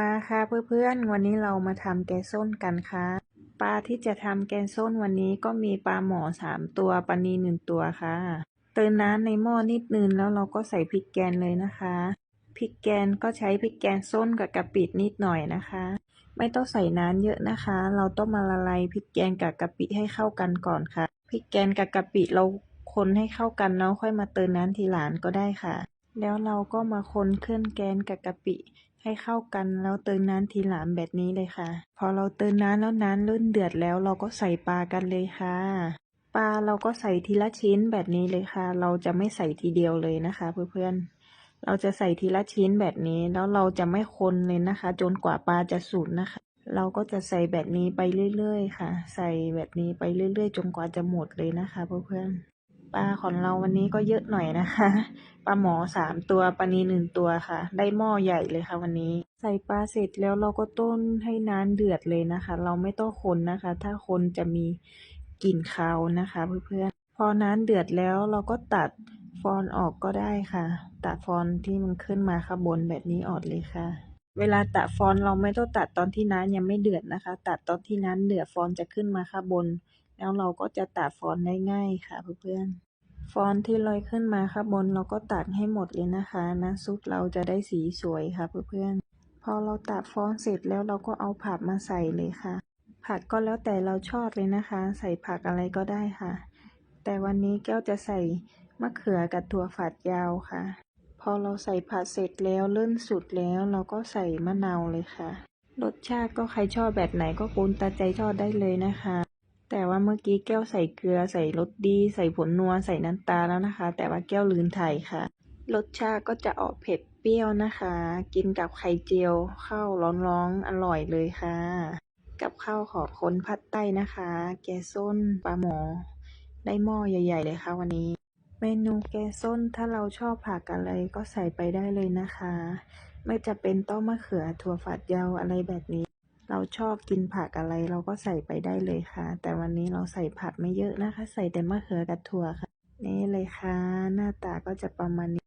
มาค่ะเพื่อนๆ วันนี้เรามาทำแกงส้นกันค่ะปลาที่จะทำแกงส้นวันนี้ก็มีปลาหมอสามตัวปลานีหนึ่งตัวค่ะเติมน้ำในหม้อนิดนึงแล้วเราก็ใส่พริกแกงเลยนะคะพริกแกงก็ใช้พริกแกงส้นกับกะปินิดหน่อยนะคะ ไม่ต้องใส่น้ำเยอะนะคะ เราต้องมาละลายพริกแกงกับกะปิให้เข้ากันก่อนค่ะพริกแกงกับกะปิเราคนให้เข้ากันแล้วค่อยมาเติมน้ำทีหลังก็ได้ค่ะ แล้วเราก็มาคนเครื่องแกงกับกะปิให้เข้ากันแล้วเติมน้ำทีหลังแบบนี้เลยค่ะ พอเราเติมน้ำแล้วน้ำเริ่มเดือดแล้วเราก็ใส่ปลากันเลยค่ะ ปลาเราก็ใส่ทีละชิ้นแบบนี้เลยค่ะ เราจะไม่ใส่ทีเดียวเลยนะคะ เพื่อนๆ เราจะใส่ทีละชิ้นแบบนี้แล้วเราจะไม่คนเลยนะคะ จนกว่าปลาจะสุกนะคะ เราก็จะใส่แบบนี้ไปเรื่อยๆ ค่ะ ใส่แบบนี้ไปเรื่อยๆ จนกว่าจะหมดเลยนะคะ เพื่อนๆ ปลาของเราวันนี้ก็เยอะหน่อยนะคะปลาหมอสามตัวปลานีหนึ่งตัวค่ะ ได้หม้อใหญ่เลยค่ะ วันนี้ ใส่ปลาเสร็จแล้วเราก็ต้นให้น้ำเดือดเลยนะคะ เราไม่ต้องคนนะคะ ถ้าคนจะมีกลิ่นคาวนะคะ เพื่อนๆพอน้ำเดือดแล้วเราก็ตัดฟอนออกก็ได้ค่ะ ตัดฟอนที่มันขึ้นมาข้างบนแบบนี้ออกเลยค่ะ เวลาตัดฟอนเราไม่ต้องตัดตอนที่น้ำยังไม่เดือดนะคะ ตัดตอนที่น้ำเดือดฟอนจะขึ้นมาข้างบน แล้วเราก็จะตัดฟอนได้ง่ายค่ะเพื่อนๆ ฟอนต์ที่ลอยขึ้นมาข้างบนเราก็ตัดให้หมดเลยนะคะน้ำซุปเราจะได้สีสวยค่ะเพื่อนๆ พอเราตัดฟอนต์เสร็จแล้วเราก็เอาผักมาใส่เลยค่ะ ผักก็แล้วแต่เราชอบเลยนะคะ ใส่ผักอะไรก็ได้ค่ะ แต่วันนี้แก้วจะใส่มะเขือกับถั่วฝัดยาวค่ะ พอเราใส่ผักเสร็จแล้วเลื่อนสุดแล้วเราก็ใส่มะนาวเลยค่ะรสชาติก็ใครชอบแบบไหนก็ปูนตาใจชอบได้เลยนะคะ ว่าเมื่อกี้แก้วใส่เกลือใส่รสดี ใส่ผลนัวใส่น้ำตาลแล้วนะคะ แต่ว่าแก้วลืมถ่ายค่ะ รสชาติก็จะออกเผ็ดเปรี้ยวนะคะ กินกับไข่เจียวข้าวร้อนๆอร่อยเลยค่ะ กับข้าวของคนพัดใต้นะคะ แกงส้นปลาหมอ ได้หม้อใหญ่ ๆ เลยค่ะวันนี้ เมนูแกงส้นถ้าเราชอบผักอะไรก็ใส่ไปได้เลยนะคะ ไม่จะเป็นต้องมะเขือถั่วฝัดยาวอะไรแบบนี้ เราชอบกินผักอะไรเราก็ใส่ไปได้เลยค่ะ แต่วันนี้เราใส่ผักไม่เยอะนะคะ ใส่แต่มะเขือกับถั่วค่ะ นี่เลยค่ะ หน้าตาก็จะประมาณนี้